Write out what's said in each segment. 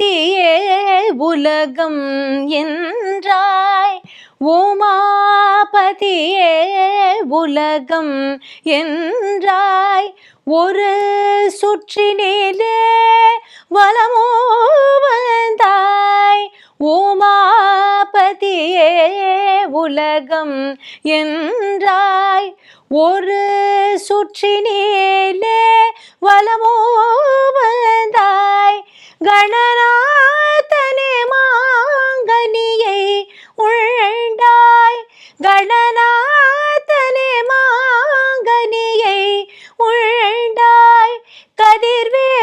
உமாபதியே உலகம் என்றாய். உமாபதியே உலகம் என்றாய். ஒரு சுற்றினிலே வலமோ வந்தாய் உமாபதியே உலகம் என்றாய். ஒரு சுற்றினேலே வலமோ வந்தாய். கணநாதனே மாங்கனியை உழண்டாய் கணநாதனே மாங்கனியை உழண்டாய் கதிர்வேலவனின்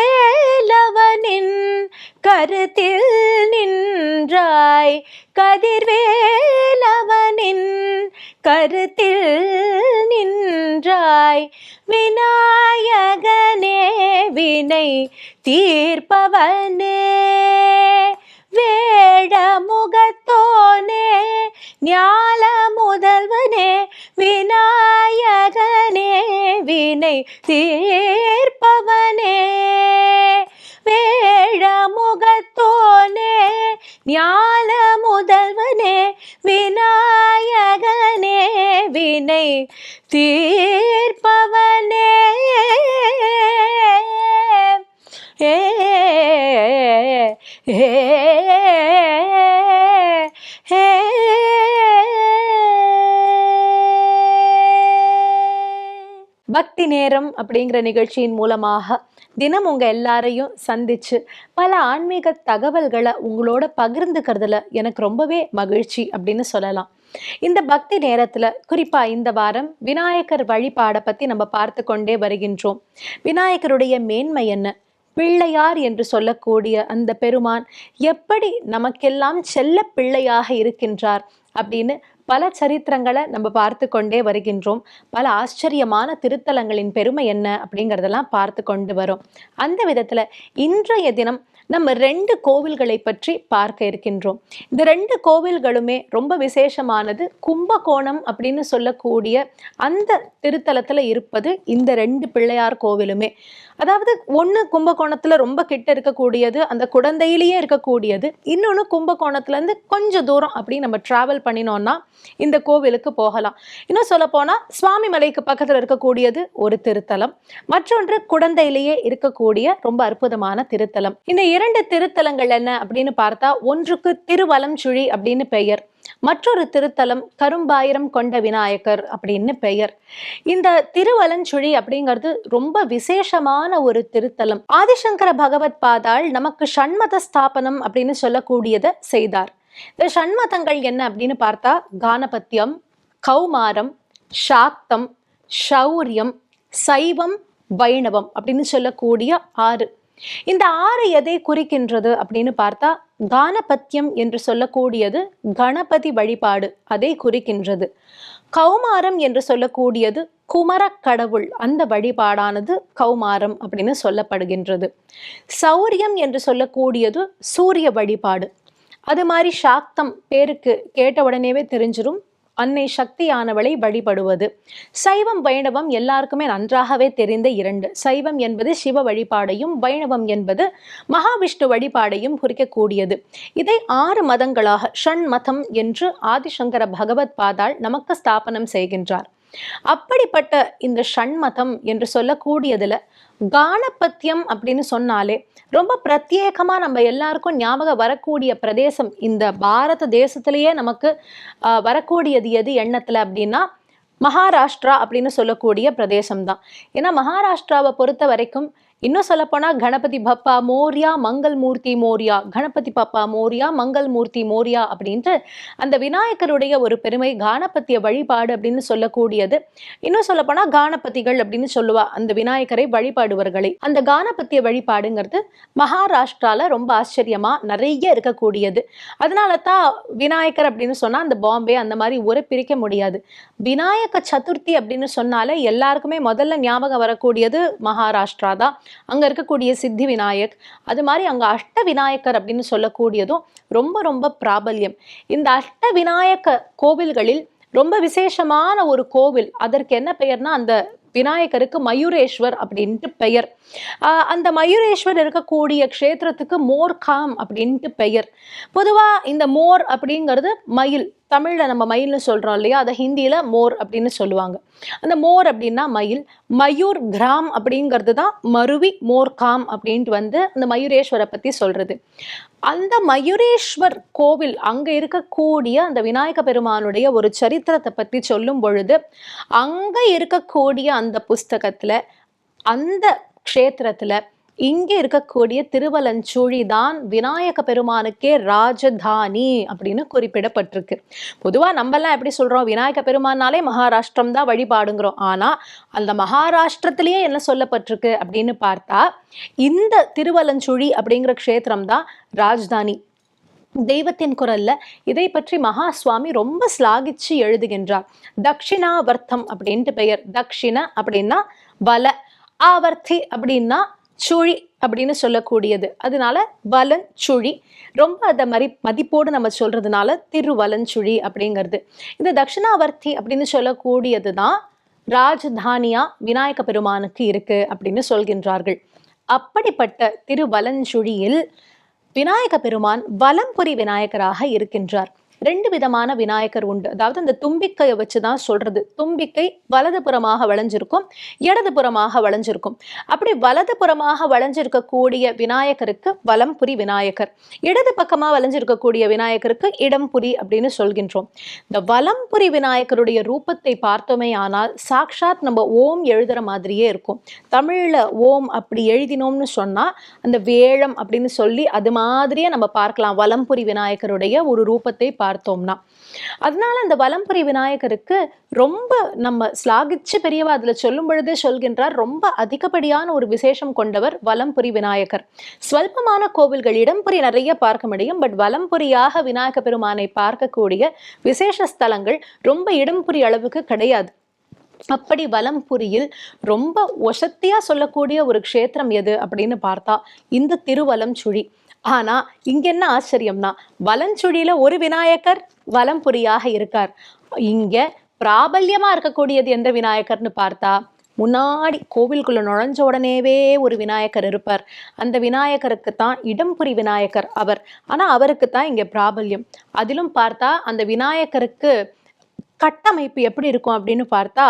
கருத்தில் நின்றாய். கதிர்வேலவனின் கரு வினை தீர்ப்பவனே. வேட முகத்தோனே ஞால முதல்வனே விநாயகனே வினை தீர்ப்பவனே. வேழ முகத்தோனே ஞால முதல்வனே விநாயகனே வினை தீர்ப்ப நேரம் அப்படிங்கிற நிகழ்ச்சியின் மூலமாக தினம் உங்க எல்லாரையும் சந்திச்சு பல ஆன்மீக தகவல்களை உங்களோட பகிர்ந்துக்கிறதுல எனக்கு ரொம்பவே மகிழ்ச்சி அப்படின்னு சொல்லலாம். இந்த பக்தி நேரத்துல குறிப்பா இந்த வாரம் விநாயகர் வழிபாடை பத்தி நம்ம பார்த்து கொண்டே வருகின்றோம். விநாயகருடைய மேன்மை என்ன? பிள்ளையார் என்று சொல்லக்கூடிய அந்த பெருமான் எப்படி நமக்கெல்லாம் செல்ல பிள்ளையாக இருக்கின்றார் அப்படின்னு பல சரித்திரங்களை நம்ம பார்த்து கொண்டே வருகின்றோம். பல ஆச்சரியமான திருத்தலங்களின் பெருமை என்ன அப்படிங்கிறதெல்லாம் பார்த்து கொண்டு வரும். அந்த விதத்துல இன்றைய தினம் நம்ம ரெண்டு கோவில்களை பற்றி பார்க்க இருக்கின்றோம். இந்த ரெண்டு கோவில்களுமே ரொம்ப விசேஷமானது. கும்பகோணம் அப்படின்னு சொல்லக்கூடிய அந்த திருத்தலத்துல இருப்பது இந்த ரெண்டு பிள்ளையார் கோவிலுமே. அதாவது ஒன்று கும்பகோணத்தில் ரொம்ப கிட்ட இருக்கக்கூடியது அந்த குடந்தையிலேயே இருக்கக்கூடியது. இன்னொன்று கும்பகோணத்துலேருந்து கொஞ்சம் தூரம் அப்படி நம்ம ட்ராவல் பண்ணினோன்னா இந்த கோவிலுக்கு போகலாம். இன்னும் சொல்லப்போனால் சுவாமி மலைக்கு பக்கத்தில் இருக்கக்கூடியது ஒரு திருத்தலம். மற்றொன்று குடந்தையிலேயே இருக்கக்கூடிய ரொம்ப அற்புதமான திருத்தலம். இந்த இரண்டு திருத்தலங்கள் என்ன அப்படின்னு பார்த்தா ஒன்றுக்கு திருவலம்சுழி அப்படின்னு பெயர். மற்றொரு திருத்தலம் கரும்பாயிரம் கொண்ட விநாயகர் அப்படின்னு பெயர். இந்த திருவலஞ்சுழி அப்படிங்கிறது ரொம்ப விசேஷமான ஒரு திருத்தலம். ஆதிசங்கர பகவத் பாதாள் நமக்கு ஷண்மத ஸ்தாபனம் அப்படின்னு சொல்லக்கூடியதை செய்தார். இந்த ஷண்மதங்கள் என்ன அப்படின்னு பார்த்தா கானபத்தியம் கௌமாரம் சாக்தம் ஷௌரியம் சைவம் வைணவம் அப்படின்னு சொல்லக்கூடிய ஆறு. இந்த ஆறு எதை குறிக்கின்றது அப்படின்னு பார்த்தா கானபத்தியம் என்று சொல்லக்கூடியது கணபதி வழிபாடு. அதை குறிக்கின்றது. கௌமாரம் என்று சொல்லக்கூடியது குமரக் கடவுள். அந்த வழிபாடானது கௌமாரம் அப்படின்னு சொல்லப்படுகின்றது. சௌரியம் என்று சொல்லக்கூடியது சூரிய வழிபாடு. அது மாதிரி சாக்தம் பேருக்கு கேட்ட உடனேவே தெரிஞ்சிரும். அன்னை சக்தியானவளை வழிபடுவது. சைவம் வைணவம் எல்லாருக்குமே நன்றாகவே தெரிந்த இரண்டு. சைவம் என்பது சிவ வழிபாடையும் வைணவம் என்பது மகாவிஷ்ணு வழிபாடையும் குறிக்கக்கூடியது. இதை ஆறு மதங்களாக ஷண் மதம் என்று ஆதிசங்கர பகவத் பாதாள் நமக்கு ஸ்தாபனம் செய்கின்றார். அப்படிப்பட்ட இந்த ஷண்மதம் என்று சொல்லக்கூடியதுல கானபத்தியம் அப்படின்னு சொன்னாலே ரொம்ப பிரத்யேகமா நம்ம எல்லாருக்கும் ஞாபகம் வரக்கூடிய பிரதேசம் இந்த பாரத தேசத்திலேயே நமக்கு வரக்கூடியது எது எண்ணத்தில் அப்படின்னா மகாராஷ்டிரா அப்படின்னு சொல்லக்கூடிய பிரதேசம் தான் ஏன்னா மகாராஷ்டிராவை பொறுத்த வரைக்கும் இன்னும் சொல்லப்போனால் கணபதி பப்பா மோரியா மங்கள் மூர்த்தி மோரியா. கணபதி பப்பா மோரியா மங்கள் மூர்த்தி மோரியா அப்படின்ட்டு அந்த விநாயகருடைய ஒரு பெருமை கானபத்திய வழிபாடு அப்படின்னு சொல்லக்கூடியது. இன்னும் சொல்லப்போனால் கானபதிகள் அப்படின்னு சொல்லுவா அந்த விநாயகரை வழிபாடுவர்களை அந்த கானபத்திய வழிபாடுங்கிறது மகாராஷ்டிராவில் ரொம்ப ஆச்சரியமாக நிறைய இருக்கக்கூடியது. அதனால தான் விநாயகர் அப்படின்னு சொன்னால் அந்த பாம்பே அந்த மாதிரி ஒரு பிரிக்க முடியாது. விநாயக சதுர்த்தி அப்படின்னு சொன்னாலே எல்லாருக்குமே முதல்ல ஞாபகம் வரக்கூடியது மகாராஷ்டிரா தான். அங்கே இருக்கக்கூடிய சித்தி விநாயக் அது மாதிரி அங்கே அஷ்ட விநாயகர் அப்படின்னு சொல்லக்கூடியதும் ரொம்ப ரொம்ப பிராபல்யம். இந்த அஷ்ட விநாயக கோவில்களில் ரொம்ப விசேஷமான ஒரு கோவில் அதற்கு என்ன பெயர்னா அந்த விநாயகருக்கு மயூரேஸ்வர் அப்படின்ட்டு பெயர். அந்த மயூரேஸ்வர் இருக்கக்கூடிய க்ஷேத்திரத்துக்கு மோர்காம் அப்படின்ட்டு பெயர். பொதுவாக இந்த மோர் அப்படிங்கிறது மயில் தமிழில் நம்ம மயில்னு சொல்கிறோம் இல்லையா? அதை ஹிந்தியில் மோர் அப்படின்னு சொல்லுவாங்க. அந்த மோர் அப்படின்னா மயில். மயூர் கிராம் அப்படிங்கிறது தான் மருவி மோர் காம் அப்படின்ட்டு வந்து அந்த மயூரேஸ்வரை பற்றி சொல்கிறது அந்த மயூரேஸ்வர் கோவில் அங்கே இருக்கக்கூடிய அந்த விநாயக பெருமானுடைய ஒரு சரித்திரத்தை பற்றி சொல்லும் பொழுது அங்கே இருக்கக்கூடிய அந்த புஸ்தகத்தில் அந்த க்ஷேத்திரத்தில் இங்கே இருக்கக்கூடிய திருவலஞ்சூழி தான் விநாயக பெருமானுக்கே ராஜதானி அப்படின்னு குறிப்பிடப்பட்டிருக்கு. பொதுவாக நம்மலாம் எப்படி சொல்கிறோம் விநாயக பெருமானாலே மகாராஷ்டிரம் தான் வழிபாடுங்கிறோம். ஆனால் அந்த மகாராஷ்டிரத்திலேயே என்ன சொல்லப்பட்டிருக்கு அப்படின்னு பார்த்தா இந்த திருவலஞ்சுழி அப்படிங்கிற க்ஷேத்திரம் தான் ராஜதானி. தெய்வத்தின் குரல்ல இதை பற்றி மகா சுவாமி ரொம்ப ஸ்லாகிச்சு எழுதுகின்றார். தக்ஷிணாவர்த்தம் அப்படின்ட்டு பெயர். தக்ஷிண அப்படின்னா வல. ஆவர்த்தி அப்படின்னா சுழி அப்படின்னு சொல்லக்கூடியது. அதனால வலன் சுழி ரொம்ப அதை மாதிரி மதிப்போடு நம்ம சொல்றதுனால திருவலஞ்சுழி அப்படிங்கிறது. இந்த தட்சிணாவர்த்தி அப்படின்னு சொல்லக்கூடியது தான் ராஜதானியா விநாயக பெருமானுக்கு இருக்கு அப்படின்னு சொல்கின்றார்கள். அப்படிப்பட்ட திருவலஞ்சுழியில் விநாயக பெருமான் வலம்புரி விநாயகராக இருக்கின்றார். ரெண்டு விதமான விநாயகர் உண்டு. அதாவது அந்த தும்பிக்கையை வச்சு தான் சொல்றது. தும்பிக்கை வலது புறமாக வளைஞ்சிருக்கும் இடதுபுறமாக வளைஞ்சிருக்கும். அப்படி வலது வலதுபுறமாக வளைஞ்சிருக்கக்கூடிய விநாயகருக்கு வலம்புரி விநாயகர் இடது பக்கமாக வளைஞ்சிருக்கக்கூடிய விநாயகருக்கு இடம்புரி அப்படின்னு சொல்கின்றோம். இந்த வலம்புரி விநாயகருடைய ரூபத்தை பார்த்தோமே ஆனால் சாக்ஷாத் நம்ம ஓம் எழுதுற மாதிரியே இருக்கும். தமிழ்ல ஓம் அப்படி எழுதினோம்னு சொன்னா அந்த வேழம் அப்படின்னு சொல்லி அது மாதிரியே நம்ம பார்க்கலாம். வலம்புரி விநாயகருடைய ஒரு ரூபத்தை பார்த்தோம்னா. அதனால அந்த வலம்புரி விநாயகருக்கு ரொம்ப நம்ம ஸ்லாகிச்சு பெரியவா அதுல சொல்லும் பொழுதே சொல்கின்றார் ரொம்ப அதிகப்படியான ஒரு விசேஷம் கொண்டவர் வலம்புரி விநாயகர். ஸ்வல்பமான கோவில்கள் இடம்புரி நிறைய பார்க்க முடியும் பட் வலம்புரியாக விநாயக பெருமானை பார்க்கக்கூடிய விசேஷ ஸ்தலங்கள் ரொம்ப இடம்புரி அளவுக்கு கிடையாது. அப்படி வலம்புரியில் ரொம்ப ஒசத்தியா சொல்லக்கூடிய ஒரு க்ஷேத்திரம் எது அப்படின்னு பார்த்தா இந்த திருவலம் சுழி ஆனா இங்க என்ன ஆச்சரியம்னா வலஞ்சுழியில ஒரு விநாயகர் வலம்புரியாக இருக்கார். இங்க பிராபல்யமா இருக்கக்கூடியது எந்த விநாயகர்னு பார்த்தா முன்னாடி கோவிலுக்குள்ள நுழைஞ்ச உடனேவே ஒரு விநாயகர் இருப்பார். அந்த விநாயகருக்கு தான் இடம்புரி விநாயகர் அவர். ஆனா அவருக்கு தான் இங்க பிராபல்யம். அதிலும் பார்த்தா அந்த விநாயகருக்கு கட்டமைப்பு எப்படி இருக்கும் அப்படின்னு பார்த்தா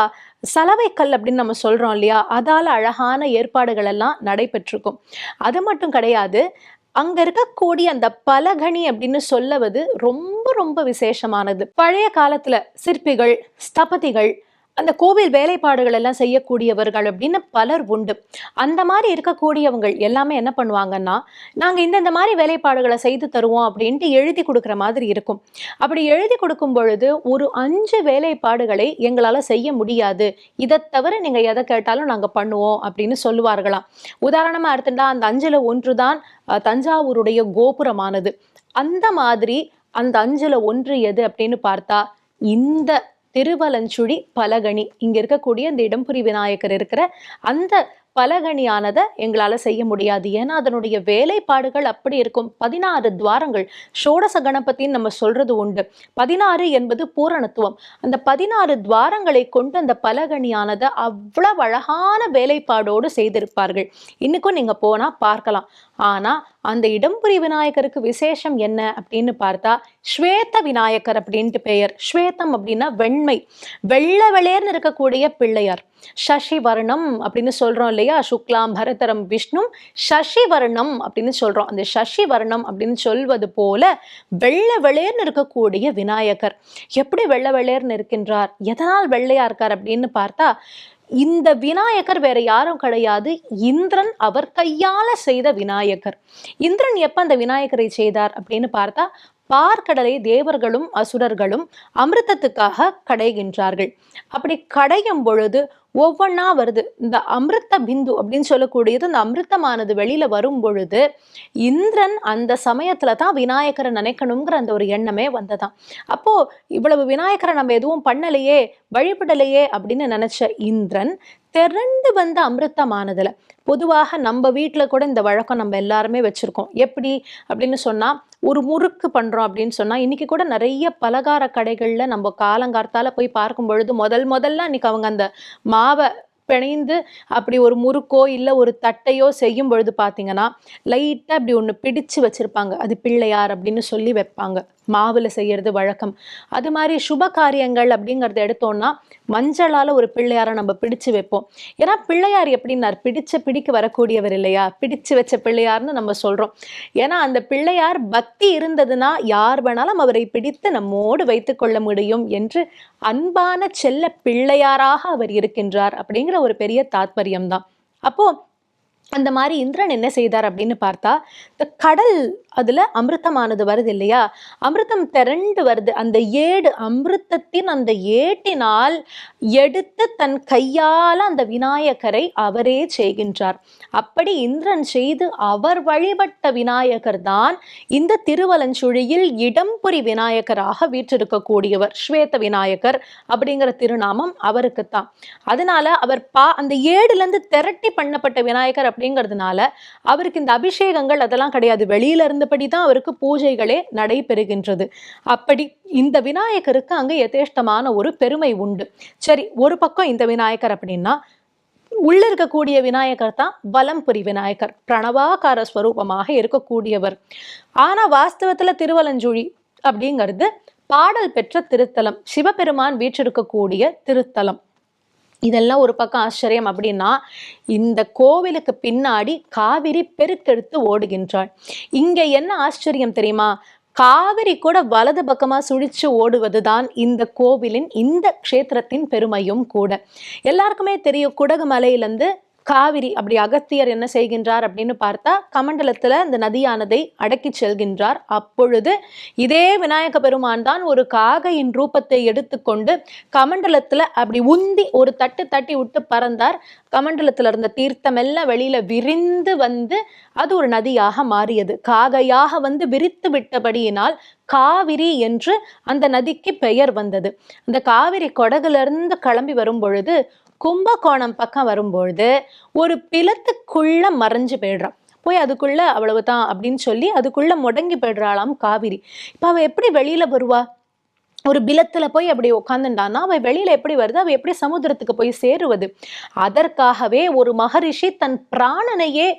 சலவைக்கல் அப்படின்னு நம்ம சொல்றோம் இல்லையா? அதால அழகான ஏற்பாடுகள் எல்லாம் நடைபெற்றிருக்கும். அது மட்டும் கிடையாது அங்க இருக்கக்கூடிய அந்த பலகணி அப்படின்னு சொல்லவது ரொம்ப ரொம்ப விசேஷமானது. பழைய காலத்துல சிற்பிகள் ஸ்தபதிகள் அந்த கோவில் வேலைப்பாடுகள் எல்லாம் செய்யக்கூடியவர்கள் அப்படின்னு பலர் உண்டு. அந்த மாதிரி இருக்கக்கூடியவங்க எல்லாமே என்ன பண்ணுவாங்கன்னா நாங்கள் இந்தந்த மாதிரி வேலைப்பாடுகளை செய்து தருவோம் அப்படின்ட்டு எழுதி கொடுக்குற மாதிரி இருக்கும். அப்படி எழுதி கொடுக்கும் பொழுது ஒரு அஞ்சு வேலைப்பாடுகளை எங்களால் செய்ய முடியாது. இதை தவிர நீங்கள் எதை கேட்டாலும் நாங்கள் பண்ணுவோம் அப்படின்னு சொல்லுவார்களாம். உதாரணமாக எடுத்துட்டா அந்த அஞ்சில் ஒன்று தான் தஞ்சாவூருடைய கோபுரமானது. அந்த மாதிரி அந்த அஞ்சில் ஒன்று எது அப்படின்னு பார்த்தா இந்த திருவலஞ்சுழி பலகணி இங்கே இருக்கக்கூடிய இந்த இடம்புரி விநாயகர் இருக்கிற அந்த பலகணியானதை எங்களால செய்ய முடியாது. ஏன்னா அதனுடைய வேலைப்பாடுகள் அப்படி இருக்கும். பதினாறு துவாரங்கள் ஷோடச கணபதின்னு நம்ம சொல்றது உண்டு. பதினாறு என்பது பூரணத்துவம். அந்த பதினாறு துவாரங்களை கொண்டு அந்த பலகணியானதை அவ்வளவு அழகான வேலைப்பாடோடு செய்திருப்பார்கள். இன்னைக்கும் நீங்க போனா பார்க்கலாம். ஆனா அந்த இடம்புரி விநாயகருக்கு விசேஷம் என்ன அப்படின்னு பார்த்தா ஸ்வேத விநாயகர் அப்படின்ட்டு பெயர். ஸ்வேதம் அப்படின்னா வெண்மை. வெள்ள வெளேர்னு இருக்கக்கூடிய பிள்ளையார். சசி வர்ணம் அப்படின்னு சொல்றோம் இல்லையா? சுக்லாம் பரதரம் விஷ்ணு. சசி வர்ணம் அப்படின்னு சொல்றோம். அந்த சசி வர்ணம் அப்படின்னு சொல்வது போல வெள்ளை வெளேர்னு இருக்கக்கூடிய விநாயகர். எப்படி வெள்ளை வெளேர்னு இருக்கின்றார்? எதனால் வெள்ளையா இருக்கார் அப்படின்னு பார்த்தா இந்த விநாயகர் வேற யாரும் கிடையாது. இந்திரன் அவர் கையால செய்த விநாயகர். இந்திரன் எப்ப அந்த விநாயகரை செய்தார் அப்படின்னு பார்த்தா பார்க்கடலை தேவர்களும் அசுரர்களும் அமிர்தத்துக்காக கடைகின்றார்கள். அப்படி கடையும் பொழுது ஒவ்வொன்றா வருது. இந்த அமிர்த பிந்து அப்படின்னு சொல்லக்கூடியது இந்த அமிர்தமானது வெளியில வரும் பொழுது இந்திரன் அந்த சமயத்துல தான் விநாயகரை நினைக்கணுங்கிற அந்த ஒரு எண்ணமே வந்ததாம். அப்போ இவ்வளவு விநாயகரை நம்ம எதுவும் பண்ணலையே வழிபடலையே அப்படின்னு நினைச்ச இந்திரன் திரண்டு வந்து அமிர்தமானதில். பொதுவாக நம்ம வீட்டில் கூட இந்த வழக்கம் நம்ம எல்லாருமே வச்சுருக்கோம். எப்படி? அப்படின்னு சொன்னால் ஒரு முறுக்கு பண்ணுறோம் அப்படின்னு சொன்னால் இன்றைக்கி கூட நிறைய பலகார கடைகளில் நம்ம காலங்கார்த்தால் போய் பார்க்கும் பொழுது முதல் முதல்ல அன்றைக்கி அவங்க அந்த மாவை பிணைந்து அப்படி ஒரு முறுக்கோ இல்லை ஒரு தட்டையோ செய்யும் பொழுது பார்த்தீங்கன்னா லைட்டாக அப்படி ஒன்று பிடிச்சு வச்சுருப்பாங்க. அது பிள்ளையார் அப்படின்னு சொல்லி வைப்பாங்க. மாவில் செய்கிறது வழக்கம். அது மாதிரி சுப காரியங்கள் அப்படிங்கிறத எடுத்தோம்னா மஞ்சளால் ஒரு பிள்ளையாரை நம்ம பிடிச்சு வைப்போம். ஏன்னா பிள்ளையார் எப்படின்னார்? பிடிச்ச பிடிக்க வரக்கூடியவர் இல்லையா? பிடிச்சு வச்ச பிள்ளையார்னு நம்ம சொல்கிறோம் ஏன்னா அந்த பிள்ளையார் பக்தி இருந்ததுன்னா யார் வேணாலும் அவரை பிடித்து நம்மோடு வைத்துக்கொள்ள முடியும் என்று அன்பான செல்ல பிள்ளையாராக அவர் இருக்கின்றார் அப்படிங்கிற ஒரு பெரிய தாத்பரியம் தான் அப்போது அந்த மாதிரி இந்திரன் என்ன செய்தார் அப்படின்னு பார்த்தா இந்த கடல் அதில் அமிர்தமானது வருது இல்லையா? அமிர்தம் திரண்டு வருது. அந்த ஏடு அமிர்தத்தின் அந்த ஏட்டினால் எடுத்து தன் கையால் அந்த விநாயகரை அவரே செய்கின்றார். அப்படி இந்திரன் செய்து அவர் வழிபட்ட விநாயகர் தான் இந்த திருவலஞ்சுழியில் இடம்புரி விநாயகராக வீற்றிருக்கக்கூடியவர் ஸ்வேத விநாயகர் அப்படிங்கிற திருநாமம் அவருக்குத்தான். அதனால அவர் பா அந்த ஏடுலேருந்து திரட்டி பண்ணப்பட்ட விநாயகர் அப்படிங்கிறதுனால அவருக்கு இந்த அபிஷேகங்கள் அதெல்லாம் கிடையாது. வெளியில இருந்தபடி தான் அவருக்கு பூஜைகளே நடைபெறுகின்றது. அப்படி இந்த விநாயகருக்கு அங்கே யதேஷ்டமான ஒரு பெருமை உண்டு. சரி ஒரு பக்கம் இந்த விநாயகர் அப்படின்னா உள்ள இருக்கக்கூடிய விநாயகர் தான் வலம்புரி விநாயகர். பிரணவாகார ஸ்வரூபமாக இருக்கக்கூடியவர். ஆனா வாஸ்தவத்துல திருவலஞ்சுழி அப்படிங்கிறது பாடல் பெற்ற திருத்தலம். சிவபெருமான் வீற்றிருக்கக்கூடிய திருத்தலம். இதெல்லாம் ஒரு பக்கம் ஆச்சரியம் அப்படின்னா இந்த கோவிலுக்கு பின்னாடி காவிரி பெருக்கெடுத்து ஓடுகின்றாள். இங்க என்ன ஆச்சரியம் தெரியுமா? காவிரி கூட வலது பக்கமாக சுழிச்சு ஓடுவதுதான் இந்த கோவிலின் இந்த க்ஷேத்திரத்தின் பெருமையும் கூட. எல்லாருக்குமே தெரியும் குடகு மலையிலேருந்து காவிரி அப்படி அகத்தியர் என்ன செய்கின்றார் அப்படின்னு பார்த்தா கமண்டலத்தில் இந்த நதியானதை அடக்கி செல்கின்றார். அப்பொழுது இதே விநாயக பெருமான் தான் ஒரு காகையின் ரூபத்தை எடுத்துக்கொண்டு கமண்டலத்தில் அப்படி உந்தி ஒரு தட்டு தட்டி விட்டு பறந்தார். கமண்டலத்தில் இருந்த தீர்த்தம் எல்லாம் வெளியில விரிந்து வந்து அது ஒரு நதியாக மாறியது. காகையாக வந்து விரித்து விட்டபடியினால் காவிரி என்று அந்த நதிக்கு பெயர் வந்தது. அந்த காவிரி கொடகுலேருந்து கிளம்பி வரும் பொழுது கும்பகோணம் பக்கம் வரும்பொழுது ஒரு பிளத்துக்குள்ள மறைஞ்சு போயிடுறான். போய் அதுக்குள்ள அவ்வளவுதான் அப்படின்னு சொல்லி அதுக்குள்ள முடங்கி போயிடுறாளாம் காவிரி. இப்போ அவள் எப்படி வெளியில வருவா? ஒரு பிலத்துல போய் அப்படி உட்காந்துட்டான்னா அவள் வெளியில எப்படி வருது? அவள் எப்படி சமுத்திரத்துக்கு போய் சேருவது? அதற்காகவே ஒரு மகரிஷி தன் பிராணனையே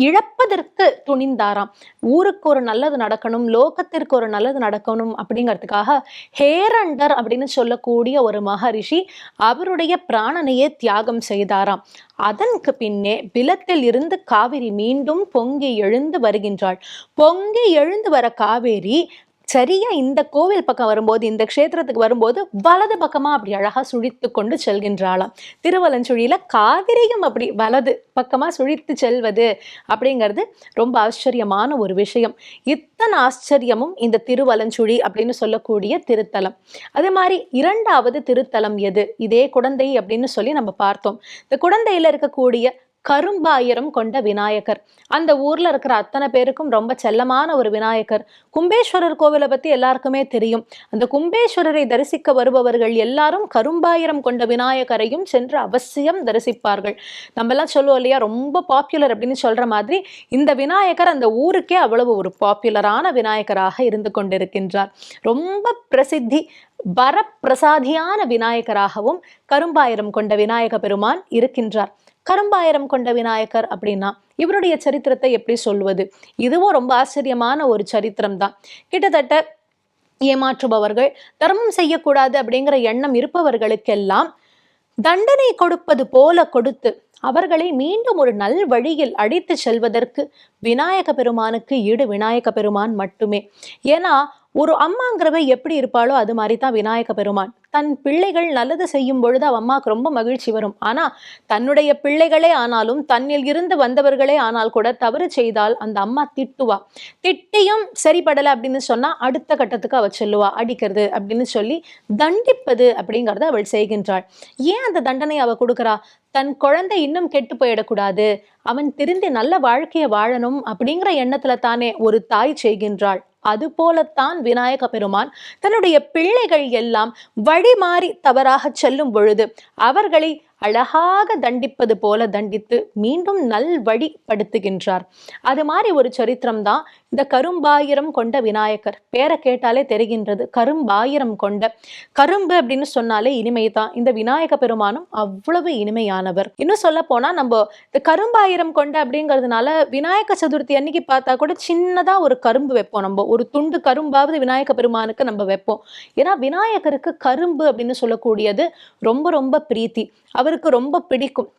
இழப்பதற்கு துணிந்தாராம். ஊருக்கு ஒரு நல்லது நடக்கணும் லோகத்திற்கு ஒரு நல்லது நடக்கணும் அப்படிங்கிறதுக்காக ஹேரண்டர் அப்படின்னு சொல்லக்கூடிய ஒரு மகரிஷி அவருடைய பிராணனையே தியாகம் செய்தாராம். அதற்கு பின்னே பிலத்தில் இருந்து காவிரி மீண்டும் பொங்கி எழுந்து வருகின்றாள். பொங்கி எழுந்து வர காவேரி சரியா இந்த கோவில் பக்கம் வரும்போது இந்த க்ஷேத்திரத்துக்கு வரும்போது வலது பக்கமா அப்படி அழகா சுழித்து கொண்டு செல்கின்றாளாம். திருவலஞ்சுழியில காவிரியும் அப்படி வலது பக்கமா சுழித்து செல்வது அப்படிங்கிறது ரொம்ப ஆச்சரியமான ஒரு விஷயம். இத்தனை ஆச்சரியமும் இந்த திருவலஞ்சுழி அப்படின்னு சொல்லக்கூடிய திருத்தலம். அதே மாதிரி இரண்டாவது திருத்தலம் எது? இதே குழந்தை அப்படின்னு சொல்லி நம்ம பார்த்தோம். இந்த குழந்தையில இருக்கக்கூடிய கரும்பாயிரம் கொண்ட விநாயகர். அந்த ஊர்ல இருக்கிற அத்தனை பேருக்கும் ரொம்ப செல்லமான ஒரு விநாயகர். கும்பேஸ்வரர் கோவிலை பத்தி எல்லாருக்குமே தெரியும். அந்த கும்பேஸ்வரரை தரிசிக்க வருபவர்கள் எல்லாரும் கரும்பாயிரம் கொண்ட விநாயகரையும் சென்று அவசியம் தரிசிப்பார்கள். நம்ம எல்லாம் சொல்லுவோம் இல்லையா ரொம்ப பாப்புலர் அப்படின்னு சொல்ற மாதிரி இந்த விநாயகர் அந்த ஊருக்கே அவ்வளவு ஒரு பாப்புலரான விநாயகராக இருந்து கொண்டிருக்கின்றார். ரொம்ப பிரசித்தி வரப்பிரசாதியான விநாயகராகவும் கரும்பாயிரம் கொண்ட விநாயக பெருமான் இருக்கின்றார். கரும்பாயிரம் கொண்ட விநாயகர் அப்படின்னா இவருடைய சரித்திரத்தை எப்படி சொல்வது? இதுவும் ரொம்ப ஆச்சரியமான ஒரு சரித்திரம் தான் கிட்டத்தட்ட ஏமாற்றுபவர்கள் தர்மம் செய்யக்கூடாது அப்படிங்கிற எண்ணம் இருப்பவர்களுக்கெல்லாம் தண்டனை கொடுப்பது போல கொடுத்து அவர்களை மீண்டும் ஒரு நல் வழியில் அழைத்து செல்வதற்கு விநாயக பெருமானுக்கு ஈடு விநாயக பெருமான் மட்டுமே. ஏன்னா ஒரு அம்மாங்கிறவ எப்படி இருப்பாளோ அது மாதிரி தான் விநாயக பெருமான். தன் பிள்ளைகள் நல்லது செய்யும் பொழுது அவ அம்மாவுக்கு ரொம்ப மகிழ்ச்சி வரும். ஆனா தன்னுடைய பிள்ளைகளே ஆனாலும் தன்னில் இருந்து வந்தவர்களே ஆனால் கூட தவறு செய்தால் அந்த அம்மா திட்டுவா. திட்டியும் சரிப்படலை அப்படின்னு சொன்னா அடுத்த கட்டத்துக்கு அவள் சொல்லுவா. அடிக்கிறது அப்படின்னு சொல்லி தண்டிப்பது அப்படிங்கறத அவள் செய்கின்றாள். ஏன் அந்த தண்டனை அவ கொடுக்குறா? தன் குழந்தை இன்னும் கெட்டு போயிடக்கூடாது. அவன் திருந்தி நல்ல வாழ்க்கையை வாழணும் அப்படிங்கிற எண்ணத்துல தானே ஒரு தாய் செய்கின்றாள். அது போலத்தான் விநாயக பெருமான் தன்னுடைய பிள்ளைகள் எல்லாம் வழி மாறி தவறாக செல்லும் பொழுது அவர்களை அழகாக தண்டிப்பது போல தண்டித்து மீண்டும் நல்வழிப்படுத்துகின்றார். அது மாதிரி ஒரு சரித்திரம் தான் இந்த கரும்பாயிரம் கொண்ட விநாயகர். பேரை கேட்டாலே தெரிகின்றது. கரும்பாயிரம் கொண்ட. கரும்பு அப்படின்னு சொன்னாலே இனிமை தான் இந்த விநாயக பெருமானும் அவ்வளவு இனிமையானவர். இன்னும் சொல்ல போனா நம்ம இந்த கரும்பாயிரம் கொண்ட அப்படிங்கிறதுனால விநாயக சதுர்த்தி அன்னைக்கு பார்த்தா கூட சின்னதா ஒரு கரும்பு வைப்போம் நம்ம. ஒரு துண்டு கரும்பாவது விநாயக பெருமானுக்கு நம்ம வைப்போம். ஏன்னா விநாயகருக்கு கரும்பு அப்படின்னு சொல்லக்கூடியது ரொம்ப ரொம்ப பிரீத்தி. அவர் அவருக்கு ரொம்ப பிடிக்கும்.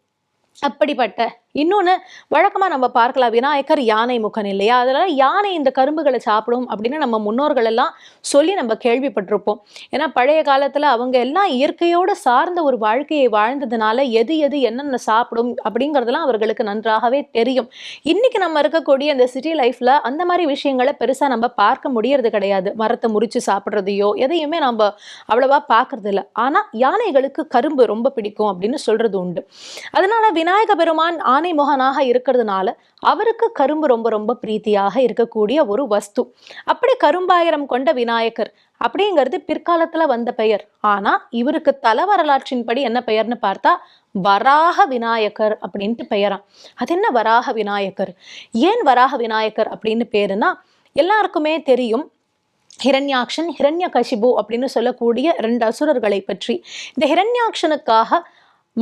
அப்படிப்பட்ட இன்னொன்று வழக்கமாக நம்ம பார்க்கலாம் விநாயகர் யானை முகன் இல்லையா? அதனால யானை இந்த கரும்புகளை சாப்பிடும் அப்படின்னு நம்ம முன்னோர்கள் எல்லாம் சொல்லி நம்ம கேள்விப்பட்டிருப்போம். ஏன்னா பழைய காலத்தில் அவங்க எல்லாம் இயற்கையோடு சார்ந்த ஒரு வாழ்க்கையை வாழ்ந்ததுனால எது எது என்னென்ன சாப்பிடும் அப்படிங்கிறதெல்லாம் அவர்களுக்கு நன்றாகவே தெரியும். இன்னைக்கு நம்ம இருக்கக்கூடிய இந்த சிட்டி லைஃப்ல அந்த மாதிரி விஷயங்களை பெருசாக நம்ம பார்க்க முடியறது கிடையாது. மரத்தை முறிச்சு சாப்பிட்றதையோ எதையுமே நம்ம அவ்வளவா பார்க்கறது இல்லை ஆனால் யானைகளுக்கு கரும்பு ரொம்ப பிடிக்கும் அப்படின்னு சொல்றது உண்டு. அதனால விநாயக பெருமான் ஆன முகனாக இருக்கிறதுனால அவருக்கு கரும்பு ரொம்ப ரொம்ப பிரீத்தியாக இருக்கக்கூடிய ஒரு வஸ்து. அப்படி கரும்பாயிரம் கொண்ட விநாயகர் அப்படிங்கிறது பிற்காலத்துல வந்த பெயர். ஆனா இவருக்கு தல வரலாற்றின்படி என்ன பெயர்னு பார்த்தா வராக விநாயகர் அப்படின்ட்டு பெயராம். அது என்ன வராக விநாயகர்? ஏன் வராக விநாயகர் அப்படின்னு பேருனா எல்லாருக்குமே தெரியும் ஹிரண்யாக்ஷன் ஹிரண்ய கசிபு அப்படின்னு சொல்லக்கூடிய ரெண்டு அசுரர்களை பற்றி. இந்த ஹிரண்யாக்ஷனுக்காக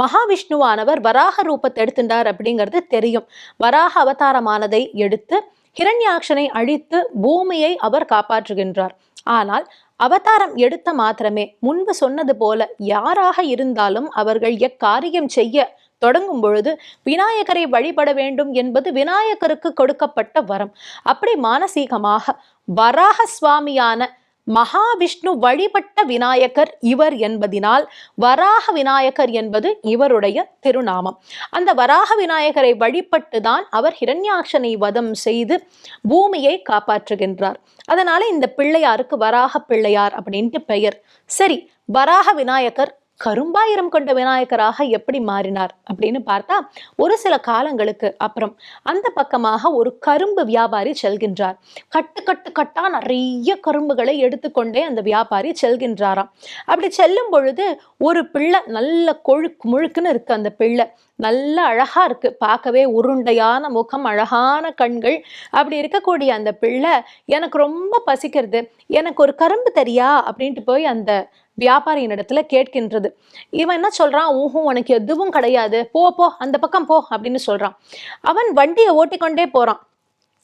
மகாவிஷ்ணுவானவர் வராக ரூபத்தை எடுத்துட்டார் அப்படிங்கிறது தெரியும். வராக அவதாரமானதை எடுத்து ஹிரண்யாக்ஷனை அழித்து பூமியை அவர் காப்பாற்றுகின்றார். ஆனால் அவதாரம் எடுத்த மாத்திரமே முன்பு சொன்னது போல யாராக இருந்தாலும் அவர்கள் எக்காரியம் செய்ய தொடங்கும் பொழுது விநாயகரை வழிபட வேண்டும் என்பது விநாயகருக்கு கொடுக்கப்பட்ட வரம். அப்படி மானசீகமாக வராக சுவாமியான மகாவிஷ்ணு வழிபட்ட விநாயகர் இவர் என்பதினால் வராக விநாயகர் என்பது இவருடைய திருநாமம். அந்த வராக விநாயகரை வழிபட்டு தான் அவர் ஹிரண்யாட்சனை வதம் செய்து பூமியை காப்பாற்றுகின்றார். அதனால இந்த பிள்ளையாருக்கு வராக பிள்ளையார் அப்படின்ட்டு பெயர். சரி வராக விநாயகர் கரும்பாயிரம் கொண்ட விநாயகராக எப்படி மாறினார் அப்படின்னு பார்த்தா ஒரு சில காலங்களுக்கு அப்புறம் அந்த பக்கமாக ஒரு கரும்பு வியாபாரி செல்கின்றார். கட்டு கட்டு கட்டா நிறைய கரும்புகளை எடுத்துக்கொண்டே அந்த வியாபாரி செல்கின்றாராம். அப்படி செல்லும் பொழுது ஒரு பிள்ளை நல்ல கொழுக்கு முழுக்குன்னு இருக்கு அந்த பிள்ளை. நல்ல அழகா இருக்கு பார்க்கவே உருண்டையான முகம் அழகான கண்கள். அப்படி இருக்கக்கூடிய அந்த பிள்ளை எனக்கு ரொம்ப பசிக்கிறது. எனக்கு ஒரு கரும்பு தெரியா? அப்படின்ட்டு போய் அந்த வியாபாரியின் இடத்துல கேட்கின்றது. இவன் என்ன சொல்றான்? ஊஹும் உனக்கு எதுவும் கிடையாது. போ போ அந்த பக்கம் போ அப்படின்னு சொல்றான். அவன் வண்டியை ஓட்டிக்கொண்டே போறான்.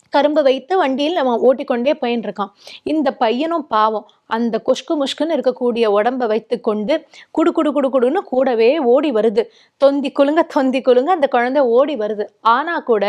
கரும்பு வைத்து வண்டியில் அவன் ஓட்டிக்கொண்டே போயின்னு இருக்கான் இந்த பையனும் பாவம். அந்த கொஷ்கு முஷ்குன்னு இருக்கக்கூடிய உடம்பை வைத்து கொண்டு குடு குடு குடு குடுன்னு கூடவே ஓடி வருது. தொந்தி குலுங்க தொந்தி குலுங்க அந்த குழந்தை ஓடி வருது. ஆனால் கூட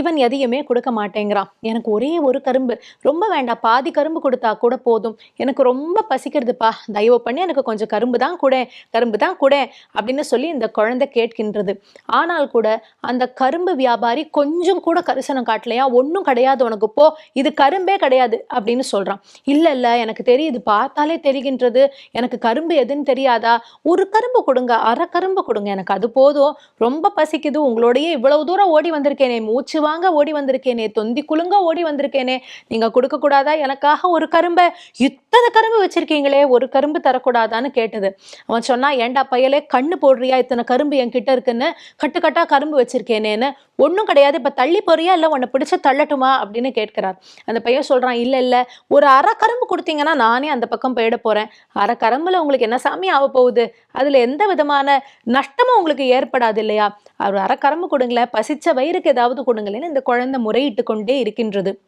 இவன் எதையுமே கொடுக்க மாட்டேங்கிறான். எனக்கு ஒரே ஒரு கரும்பு. ரொம்ப வேண்டாம். பாதி கரும்பு கொடுத்தா கூட போதும். எனக்கு ரொம்ப பசிக்கிறதுப்பா. தயவு பண்ணி எனக்கு கொஞ்சம் கரும்பு தான் கூட கரும்பு தான் கூட அப்படின்னு சொல்லி இந்த குழந்தை கேட்கின்றது. ஆனால் கூட அந்த கரும்பு வியாபாரி கொஞ்சம் கூட கரிசனம் காட்டலையா? ஒன்றும் கிடையாது உனக்கு. போ. இது கரும்பே கிடையாது அப்படின்னு சொல்கிறான் இல்லை இல்லை. எனக்கு தெரியுது. பார்த்தாலே தெரிகின்றது. எனக்கு கரும்பு எதுன்னு தெரியாதா? ஒரு கரும்பு கொடுங்க அரை கரும்பு கொடுங்க. எனக்கு அது போதும். ரொம்ப பசிக்குது. உங்களோடயே இவ்வளவு தூரம் ஓடி வந்திருக்கேனே. மூச்சு வாங்க ஓடி வந்திருக்கேனே. தொந்தி குலுங்க ஓடி வந்திருக்கேனே. நீங்கள் கொடுக்கக்கூடாதா எனக்காக ஒரு கரும்பை இத்தனை கரும்பு வச்சிருக்கீங்களே. ஒரு கரும்பு தரக்கூடாதான்னு கேட்டது. அவன் சொன்னா ஏன்டா பையலே கண்ணு போடுறியா? இத்தனை கரும்பு என்கிட்ட இருக்குன்னு. கட்டுக்கட்டாக கரும்பு வச்சிருக்கேனேன்னு. ஒன்றும் கிடையாது. இப்போ தள்ளி போறியா? இல்லை உன்னை பிடிச்சி தள்ளட்டுமா? அப்படின்னு கேட்கிறார். அந்த பையன் சொல்கிறான் இல்லை இல்லை. ஒரு அரை கரும்பு கொடுத்தீங்கன்னா நானே அந்த பக்கம் போயிட போகிறேன் அரை கரும்புல உங்களுக்கு என்ன சாமி ஆக போகுது? அதில் எந்த விதமான நஷ்டமும் உங்களுக்கு ஏற்படாது இல்லையா? ஒரு அரை கரும்பு கொடுங்களேன். பசிச்ச வயிறுக்கு ஏதாவது கொடுங்களேன்னு இந்த குழந்தை முறையிட்டு கொண்டே இருக்கின்றது.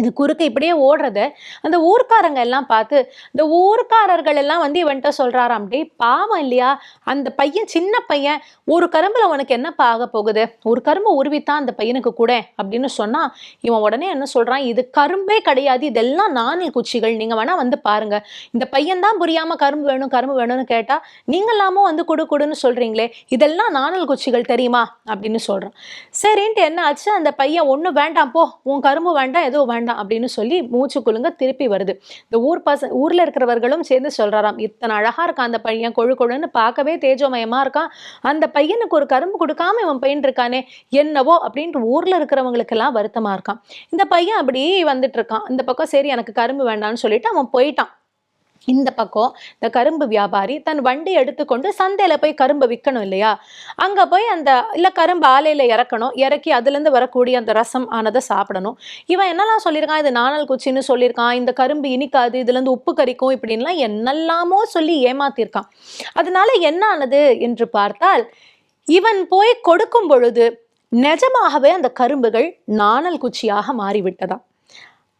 இது குறுக்க இப்படியே ஓடுறத அந்த ஊர்க்காரங்க எல்லாம் பார்த்து இந்த ஊர்க்காரர்கள் எல்லாம் வந்து இவன்கிட்ட சொல்றாராம் டேய் பாவம் இல்லையா? அந்த பையன் சின்ன பையன் ஒரு கரும்புல உனக்கு என்னப்பா ஆக போகுது? ஒரு கரும்பு உருவித்தான் அந்த பையனுக்கு கூட அப்படின்னு சொன்னா இவன் உடனே என்ன சொல்றான் இது கரும்பே கிடையாது இதெல்லாம் நானில் குச்சிகள் நீங்க வேணா வந்து பாருங்க. இந்த பையன் தான் புரியாம கரும்பு வேணும் கரும்பு வேணும்னு கேட்டா நீங்களாமும் வந்து கொடு கொடுன்னு சொல்றீங்களே இதெல்லாம் நானல் குச்சிகள் தெரியுமா? அப்படின்னு சொல்றான். சரின்ட்டு என்ன ஆச்சு அந்த பையன் ஒன்றும் வேண்டாம் போ. உன் கரும்பு வேண்டாம் எதுவும் வேண்டாம். அப்படின்னு சொல்லி மூச்சு குலுங்க திருப்பி வருது. இந்த ஊர் பச ஊர்ல இருக்கிறவர்களும் சேர்ந்து சொல்றாராம் இத்தனை அழகா இருக்கான் அந்த பையன் கொழு கொழுன்னு பார்க்கவே தேஜோமயமா இருக்கான். அந்த பையனுக்கு ஒரு கரும்பு கொடுக்காம இவன் பையன் இருக்கானே என்னவோ அப்படின்ட்டு ஊர்ல இருக்கிறவங்களுக்கெல்லாம் வருத்தமா இருக்கான். இந்த பையன் அப்படி வந்துட்டு இருக்கான். இந்த பக்கம் சரி எனக்கு கரும்பு வேண்டாம்னு சொல்லிட்டு அவன் போயிட்டான். இந்த பக்கம் இந்த கரும்பு வியாபாரி தன் வண்டி எடுத்துக்கொண்டு சந்தையில போய் கரும்பு விற்கணும் இல்லையா? அங்க போய் அந்த இல்ல கரும்பு ஆலையில இறக்கணும் இறக்கி அதுல இருந்து வரக்கூடிய அந்த ரசம் ஆனதை சாப்பிடணும். இவன் என்னெல்லாம் சொல்லியிருக்கான்? இது நாணல் குச்சின்னு சொல்லியிருக்கான் இந்த கரும்பு இனிக்காது இதுல இருந்து உப்பு கறிக்கும் இப்படின்லாம் என்னெல்லாமோ சொல்லி ஏமாத்திருக்கான் அதனால என்ன ஆனது என்று பார்த்தால் இவன் போய் கொடுக்கும் பொழுது நிஜமாகவே அந்த கரும்புகள் நாணல் குச்சியாக மாறிவிட்டதான்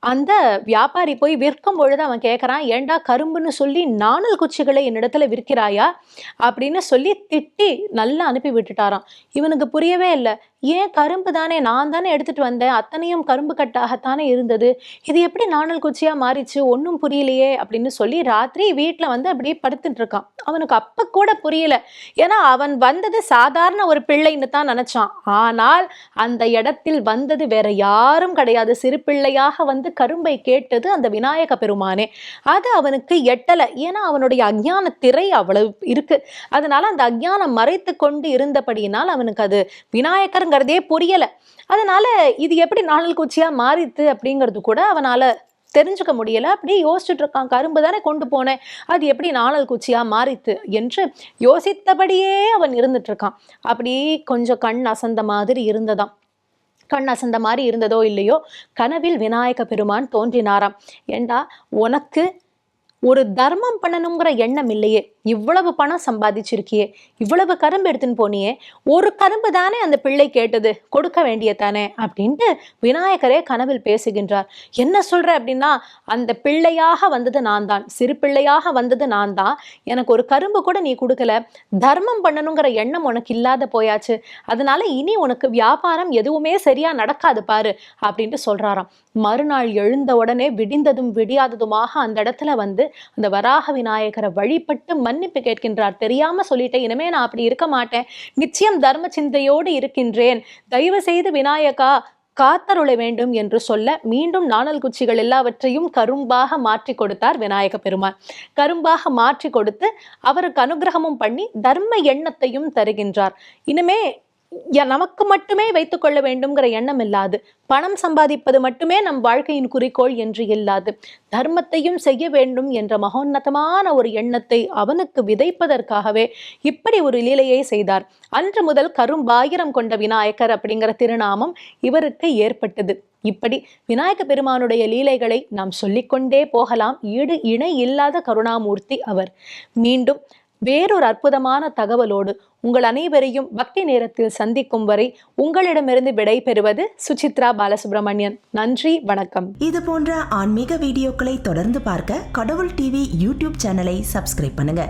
அந்த வியாபாரி போய் விற்கும் பொழுது அவன் கேட்குறான் ஏன்டா கரும்புன்னு சொல்லி நாணல் குச்சிகளை என்னிடத்துல விற்கிறாயா? அப்படின்னு சொல்லி திட்டி நல்லா அனுப்பி விட்டுட்டாராம். இவனுக்கு புரியவே இல்லை. ஏன் கரும்பு தானே நான் தானே எடுத்துட்டு வந்தேன்? அத்தனையும் கரும்பு கட்டாகத்தானே இருந்தது? இது எப்படி நாணல் குச்சியா மாறிச்சு? ஒன்றும் புரியலையே அப்படின்னு சொல்லி ராத்திரி வீட்டில் வந்து அப்படியே படுத்துட்டு இருக்கான். அவனுக்கு அப்ப கூட புரியல. ஏன்னா அவன் வந்தது சாதாரண ஒரு பிள்ளைன்னு தான் நினைச்சான். ஆனால் அந்த இடத்தில் வந்தது வேற யாரும் கிடையாது. சிறு பிள்ளையாக வந்து கரும்பை கேட்டது அந்த விநாயக பெருமானே. அது அவனுக்கு எட்டலை. ஏன்னா அவனுடைய அஜ்ஞான திரை அவ்வளவு இருக்கு. அதனால அந்த அஞ்ஞானம் மறைத்து கொண்டு இருந்தபடியினால் அவனுக்கு அது விநாயகருங்கிறதே புரியலை. அதனால இது எப்படி நாணல் குச்சியா மாறித்து அப்படிங்கிறது கூட அவனால தெரிஞ்சுக்க முடியல. அப்படியே யோசிச்சுட்டு இருக்கான். கரும்பு தானே கொண்டு போனேன். அது எப்படி நாணல் குச்சியா மாறித்து என்று யோசித்தபடியே அவன் இருந்துட்டு இருக்கான். அப்படி கொஞ்சம் கண் அசந்த மாதிரி இருந்ததாம். கண் அசந்த மாதிரி இருந்ததோ இல்லையோ கனவில் விநாயக பெருமான் தோன்றினாராம். ஏண்டா உனக்கு ஒரு தர்மம் பண்ணணுங்கிற எண்ணம் இல்லையே. இவ்வளவு பணம் சம்பாதிச்சிருக்கியே. இவ்வளவு கரும்பு எடுத்துன்னு போனியே. ஒரு கரும்பு தானே அந்த பிள்ளை கேட்டது. கொடுக்க வேண்டிய தானே அப்படின்ட்டு விநாயகரே கனவில் பேசுகின்றார். என்ன சொல்ற? அப்படின்னா அந்த பிள்ளையாக வந்தது நான் தான் சிறு பிள்ளையாக வந்தது நான் தான் எனக்கு ஒரு கரும்பு கூட நீ கொடுக்கல. தர்மம் பண்ணணுங்கிற எண்ணம் உனக்கு இல்லாத போயாச்சு. அதனால இனி உனக்கு வியாபாரம் எதுவுமே சரியா நடக்காது பாரு அப்படின்ட்டு சொல்றாராம். மறுநாள் எழுந்த உடனே விடிந்ததும் விடியாததுமாக அந்த இடத்துல வந்து அந்த வராக விநாயகரை வழிபட்டு மன்னிப்பு கேட்கின்றார். தெரியாம சொல்லிட்டேன். இனிமே நான் அப்படி இருக்க மாட்டேன். நிச்சயம் தர்ம சிந்தையோடு இருக்கின்றேன். தயவு செய்து விநாயகா காத்தருள வேண்டும் என்று சொல்ல மீண்டும் நாணல் குச்சிகள் எல்லாவற்றையும் கரும்பாக மாற்றி கொடுத்தார் விநாயக பெருமான். கரும்பாக மாற்றி கொடுத்து அவருக்கு அனுகிரகமும் பண்ணி தர்ம எண்ணத்தையும் தருகின்றார். இனிமே நமக்கு மட்டுமே வைத்துக்கொள்ள வேண்டும்ங்கிற எண்ணம் இல்லாது பணம் சம்பாதிப்பது மட்டுமே நம் வாழ்க்கையின் குறிக்கோள் என்று இல்லாது தர்மத்தையும் செய்ய வேண்டும் என்ற மகோன்னதமான ஒரு எண்ணத்தை அவனுக்கு விதைப்பதற்காகவே இப்படி ஒரு லீலையை செய்தார். அன்று முதல் கரும்பாயிரம் கொண்ட விநாயகர் அப்படிங்கிற திருநாமம் இவருக்கு ஏற்பட்டது. இப்படி விநாயக பெருமானுடைய லீலைகளை நாம் சொல்லிக்கொண்டே போகலாம். ஈடு இணை இல்லாத கருணாமூர்த்தி அவர். மீண்டும் வேறொரு அற்புதமான தகவலோடு உங்கள் அனைவரையும் பக்தி நேரத்தில் சந்திக்கும் வரை உங்களிடமிருந்து விடை பெறுவது சுசித்ரா பாலசுப்ரமணியன். நன்றி வணக்கம். இது போன்ற ஆன்மீக வீடியோக்களை தொடர்ந்து பார்க்க கடவுள் டிவி யூடியூப் சேனலை சப்ஸ்கிரைப் பண்ணுங்க.